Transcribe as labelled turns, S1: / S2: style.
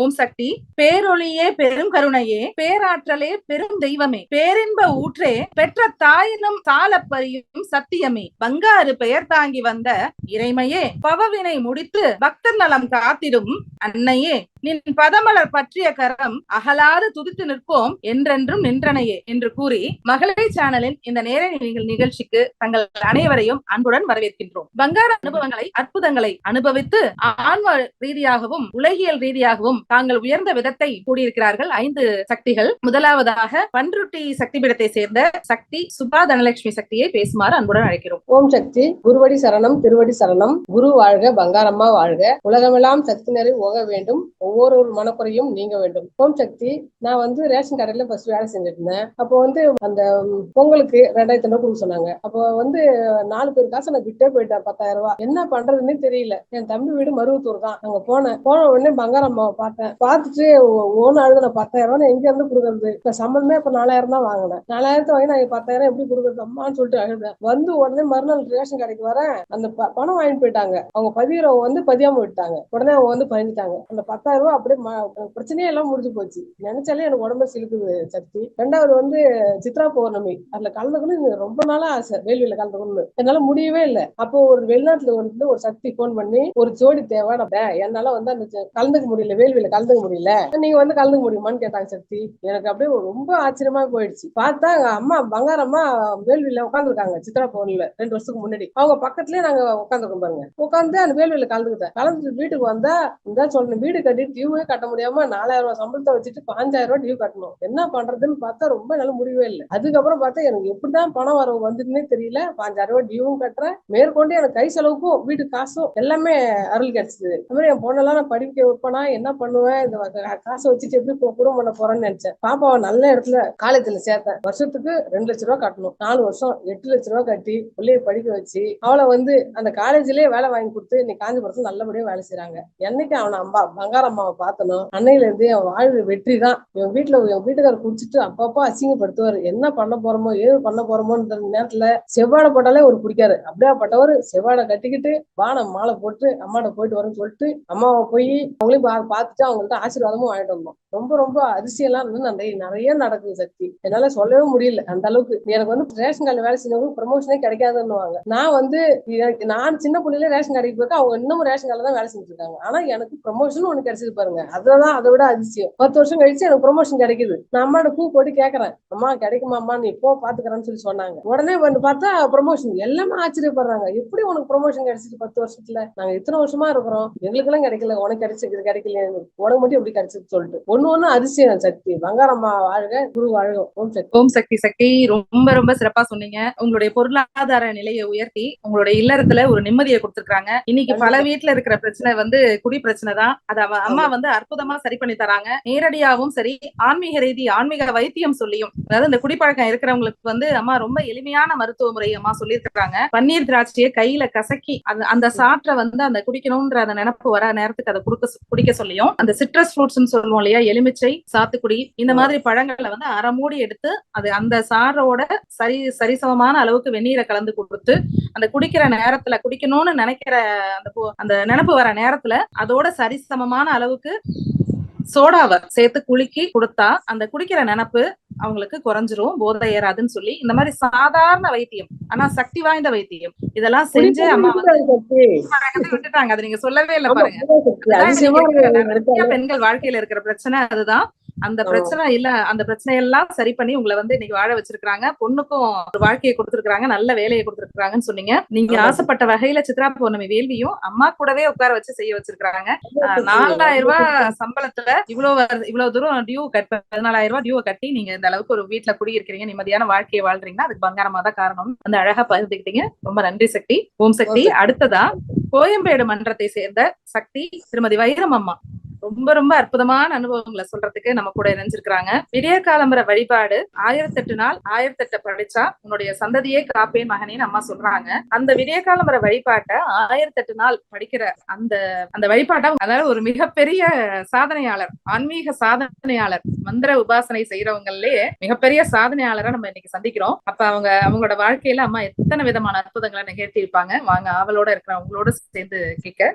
S1: ஓம் சக்தி. பேரொளியே பெரும் கருணையே பேராற்றலே பெரும் தெய்வமே. பேரின்ப ஊற்றே பெற்ற தாயினும் சாலப்பரியும் சத்தியமே. பங்காறு பெயர் தாங்கி வந்த இறைமையே பவவினை முடித்து பக்தர் நலம் காத்திடும் அன்னையே. நின் பதமலர் பற்றிய கரம் அகலாது துதித்து நிற்போம் என்றென்றும் நின்றனையே என்று கூறி மகளிர் சேனலின் இந்த நேர நிகழ்ச்சிக்கு தங்கள் அனைவரையும் அன்புடன் வரவேற்கின்றோம். பங்கார அனுபவங்களை அற்புதங்களை அனுபவித்து ஆன்ம ரீதியாகவும் உலகியல் ரீதியாகவும் தாங்கள் உயர்ந்த விதத்தை கூடியிருக்கிறார்கள். ஐந்து சக்திகள். முதலாவதாக பன்ருட்டி சக்தி பீடத்தை சேர்ந்த சக்தி சுபா தனலட்சுமி சக்தியை பேசுமாறு அன்புடன் அழைக்கிறோம்.
S2: ஓம் சக்தி. குருவடி சரணம் திருவடி சரணம். குரு வாழ்க பங்காரம்மா வாழ்க. உலகமெல்லாம் சக்தினரை ஓக வேண்டும். ஒவ்வொரு மனக்குறையும் நீங்க வேண்டும். ஓம் சக்தி நான் வந்து ரேஷன் கடையில ஃபர்ஸ்ட் வேலை செஞ்சுட்டு இருந்தேன். அப்போ வந்து அந்த பொங்கலுக்கு ரெண்டாயிரத்தி ரூபாய் கொடுக்க சொன்னாங்க. அப்போ வந்து நாலு பேர் காசு நான் விட்டே போயிட்டேன் பத்தாயிரம் ரூபாய். என்ன பண்றதுன்னு தெரியல. என் தம்பி வீடு மருவத்தூர் தான். அங்க போனேன். போன உடனே பங்காரம்மாவை பார்த்தேன். பார்த்துட்டு ஓன நான் பத்தாயிரம் ரூபாய் எங்க இருந்து கொடுக்கறது? இப்ப சம்பளமே இப்ப நாலாயிரம் தான் வாங்கினேன். நாலாயிரத்தை வாங்கி நான் பத்தாயிரம் எப்படி கொடுக்கறது? அம்மான்னு சொல்லிட்டு அழுதேன். வந்து உடனே மறுநாள் ரேஷன் கடைக்கு வரேன். அந்த ப- பணம் வாங்கிட்டு போயிட்டாங்க. அவங்க பதிவுறவங்க வந்து பதியாம விட்டாங்க. உடனே அவங்க வந்து பதிஞ்சிட்டாங்க. அந்த பத்தாயிரம் ரூபாய் அப்படியே பிரச்சனையெல்லாம் பிரச்சனையே எல்லாம் முடிஞ்சு போச்சு. நினைச்சாலே எனக்கு உடம்பு சிலுக்குது சக்தி. ரெண்டாவது வந்து சித்ரா பௌர்ணமி. அதுல கலந்துக்கணும்னு எனக்கு ரொம்ப நாளா ஆசை. வேள்வியில கலந்துக்கணும்னு. என்னால முடியவே இல்லை. அப்போ ஒரு வெளிநாட்டுல வந்து ஒரு சக்தி போன் பண்ணி ஒரு ஜோடி தேவை நான் என்னால வந்து அந்த கலந்துக்க முடியல. வேள்வியில கலந்துக்க முடியல. நீங்க வந்து கலந்துக்க முடியுமான்னு கேட்டாங்க சக்தி. எனக்கு அப்படியே ரொம்ப ஆச்சரியமா போயிடுச்சு. பார்த்தா அம்மா பங்காரம்மா வேள்வியில உட்காந்துருக்காங்க சித்ரா பௌர்ணில ரெண்டு வருஷத்துக்கு முன்னாடி. அவங்க பக்கத்துலயே நாங்க உட்காந்துருக்கோம் பாருங்க. உட்காந்து அந்த வேள்வியில கலந்துக்கிட்டேன். கலந்துட்டு வீட்டுக்கு வந்தா இந்த சொல்றேன். வீடு கட்டிட்டு டியூவே கட்ட முடியாம நாலாயிரம் ரூபாய் சம்பளத்தை வச்சுட்டு பாஞ்சாயிரம் ரூபாய் டியூ கட்டணும். என்ன பண்றதுன்னு பார்த்தா ரொம்ப நல்ல முடிவே இல்லை. அதுக்கப்புறம் பார்த்தா எனக்கு எப்படிதான் பணம் வரவு வந்துட்டுன்னே தெரியல. பாஞ்சாயிரம் ரூபாய் டியூவும் கட்டுறேன். மேற்கொண்டு எனக்கு கை செலவுக்கும் வீட்டு காசும் எல்லாமே அருள் கிடைச்சது. அது மாதிரி என் பொண்ணெல்லாம் நான் படிக்க வைப்பேனா என்ன பண்ணுவேன்? இந்த காசை வச்சுட்டு எப்படி குடும்பம் பண்ண போறேன்னு நினைச்சேன். பாப்பாவை நல்ல இடத்துல காலேஜ்ல சேர்த்தேன். வருஷத்துக்கு ரெண்டு லட்ச ரூபா கட்டணும். நாலு வருஷம் எட்டு லட்ச ரூபா கட்டி பிள்ளைய படிக்க வச்சு அவளை வந்து அந்த காலேஜ்லயே வேலை வாங்கி கொடுத்து இன்னைக்கு காஞ்சிபுரத்துல நல்லபடியா வேலை செய்யறாங்க என்னைக்கு அவனை அம்பா பங்காரம் அம்மாவை பார்த்தனோ அன்னையில இருந்து என் வாழ்வு வெற்றி தான் என் வீட்டுல என் வீட்டுக்காரர் குடிச்சிட்டு அப்பப்போ அசிங்கப்படுத்துவாரு. என்ன பண்ண போறோமோ ஏது பண்ண போறோமோன்ற நேரத்துல செவ்வாடை போட்டாலே ஒரு பிடிக்காரு அப்படியாப்பட்டவர் செவ்வாடை கட்டிக்கிட்டு வானம் மாலை போட்டு அம்மாட்ட போயிட்டு வரேன்னு சொல்லிட்டு அம்மாவை போய் அவங்களையும் பார்த்துட்டு அவங்கள்ட்ட ஆசீர்வாதமும் வாங்கிட்டு வந்தோம். ரொம்ப ரொம்ப அரிசியெல்லாம் வந்து நிறைய நிறைய நடக்குது சக்தி. என்னால சொல்லவே முடியல அந்த அளவுக்கு. எனக்கு வந்து ரேஷன் கார்டு வேலை செஞ்சவங்க ப்ரமோஷனே கிடைக்காதுன்னுவாங்க. நான் வந்து எனக்கு- நான் சின்ன பிள்ளையில ரேஷன் கடைக்கு போயிட்டு அவங்க இன்னமும் ரேஷன் கார்டில் தான் வேலை செஞ்சுருக்காங்க ஆனா எனக்கு ப்ரமோஷன் ஒன்று கிடைச்சது பாருங்க. அதுதான் அதை விட அதிசயம். பத்து வருஷம் கழிச்சு எனக்கு ப்ரமோஷன் கிடைக்குது. நான் அம்மாட்ட பூ போட்டு கேட்கறேன் அம்மா கிடைக்குமா அம்மா? நீ போ பாத்துக்கிறேன்னு சொல்லி சொன்னாங்க. உடனே வந்து பார்த்தா ப்ரமோஷன் எல்லாமே ஆச்சரியப்படுறாங்க. எப்படி உனக்கு ப்ரமோஷன் கிடைச்சிட்டு பத்து வருஷத்துல? நாங்க இத்தனை வருஷமா இருக்கிறோம். எங்களுக்கு எல்லாம் கிடைக்கல. உனக்கு கிடைச்சிருக்கு கிடைக்கல உனக்கு மட்டும் எப்படி கிடைச்சது சொல்லிட்டு. ஒண்ணு ஒண்ணு அதிசயம் சக்தி. பங்காரம்மா வாழ்க குரு வாழ்க. ஓம் சக்தி.
S1: ஓம் சக்தி சக்தி. ரொம்ப ரொம்ப சிறப்பா சொன்னீங்க. உங்களுடைய பொருளாதார நிலையை உயர்த்தி உங்களுடைய இல்லறத்துல ஒரு நிம்மதியை கொடுத்திருக்காங்க இன்னைக்கு பல வீட்டுல இருக்கிற பிரச்சனை வந்து குடி பிரச்சனை தான். அத அவ- அம்மா வந்து அற்புதமா சரி பண்ணி தராங்க. நேரடியாவும் சரி ஆன்மீக ரீதி ஆன்மீக வைத்தியம் சொல்லியும். அதாவது இந்த குடிப்பழக்கம் இருக்கிறவங்களுக்கு வந்து அம்மா ரொம்ப எளிமையான மருத்துவ முறை அம்மா சொல்லியிருக்காங்க பன்னீர் திராட்சையை கையில கசக்கி அந்த அந்த சாற்றை வந்து அந்த குடிக்கணும்ன்ற அந்த நினப்பு வர நேரத்துக்கு அதை குடுக்க குடிக்க சொல்லியும். அந்த சிட்ரஸ் ஃப்ரூட்ஸ்னு சொல்லுவோம் இல்லையா எலுமிச்சை சாத்துக்குடி இந்த மாதிரி பழங்களை வந்து அரை மூடி எடுத்து அது அந்த சாரோட சரி சரிசமமான அளவுக்கு வெந்நீரை கலந்து கொடுத்து அந்த குடிக்கிற நேரத்துல குடிக்கணும்னு நினைக்கிற அந்த அந்த நினப்பு வர நேரத்துல அதோட சரிசமமான அளவுக்கு சோடாவை சேர்த்து குலுக்கி கொடுத்தா அந்த குடிக்கிற நினப்பு அவங்களுக்கு குறைஞ்சிரும் போதை ஏறாதுன்னு சொல்லி. இந்த மாதிரி சாதாரண வைத்தியம் ஆனா சக்தி வாய்ந்த வைத்தியம் இதெல்லாம் செஞ்சு அம்மா வந்து விட்டுட்டாங்க. அது நீங்க சொல்லவே இல்லை பாருங்க. பெண்கள் வாழ்க்கையில இருக்கிற பிரச்சனை அதுதான். அந்த. பிரச்சனை இல்ல அந்த பிரச்சனையெல்லாம் சரி பண்ணி உங்களை வந்து இன்னைக்கு வாழ வச்சிருக்காங்க பொண்ணுக்கும் ஒரு வாழ்க்கையை கொடுத்திருக்காங்க நல்ல வேலையை கொடுத்திருக்காங்கன்னு சொன்னீங்க. நீங்க. ஆசைப்பட்ட வகையில சித்ரா பௌர்ணமி வேள்வியும் அம்மா கூடவே உட்கார வச்சு செய்ய வச்சிருக்காங்க நாலாயிரம் ரூபாய் சம்பளத்துல இவ்வளவு இவ்வளவு தூரம் டியூ கட் பதினாலாயிரம் ரூபாய் டியூ கட்டி நீங்க இந்த அளவுக்கு ஒரு வீட்டுல குடியிருக்கிறீங்க நிம்மதியான வாழ்க்கையை வாழ்றீங்கன்னா அதுக்கு பங்காரமா தான் காரணம். அந்த அழகா பகிர்ந்துக்கிட்டீங்க ரொம்ப நன்றி சக்தி. ஓம் சக்தி. அடுத்ததா கோயம்பேடு மன்றத்தை சேர்ந்த சக்தி திருமதி வைரம் அம்மா ரொம்ப ரொம்ப அற்புதமான அனுபவங்களை சொல்றதுக்கு நம்ம கூட இணைஞ்சிருக்கிறாங்க. விடிய காலம்பர வழிபாடு ஆயிரத்தெட்டு நாள் ஆயிரத்தெட்ட படிச்சா உன்னுடைய சந்ததியே காப்பேன் மகனேன்னு அம்மா சொல்றாங்க. அந்த விடிய காலம்பர வழிபாட்டை ஆயிரத்தெட்டு நாள் படிக்கிற அந்த அந்த வழிபாட்டை அதாவது ஒரு மிகப்பெரிய சாதனையாளர் ஆன்மீக சாதனையாளர் மந்திர உபாசனை செய்யறவங்களே மிகப்பெரிய சாதனையாளரை நம்ம இன்னைக்கு சந்திக்கிறோம். அப்ப அவங்க அவங்களோட வாழ்க்கையில அம்மா எத்தனை விதமான அற்புதங்களை நிகழ்த்தி இருப்பாங்க வாங்க ஆவலோட இருக்கிற அவங்களோட சேர்ந்து கேட்க.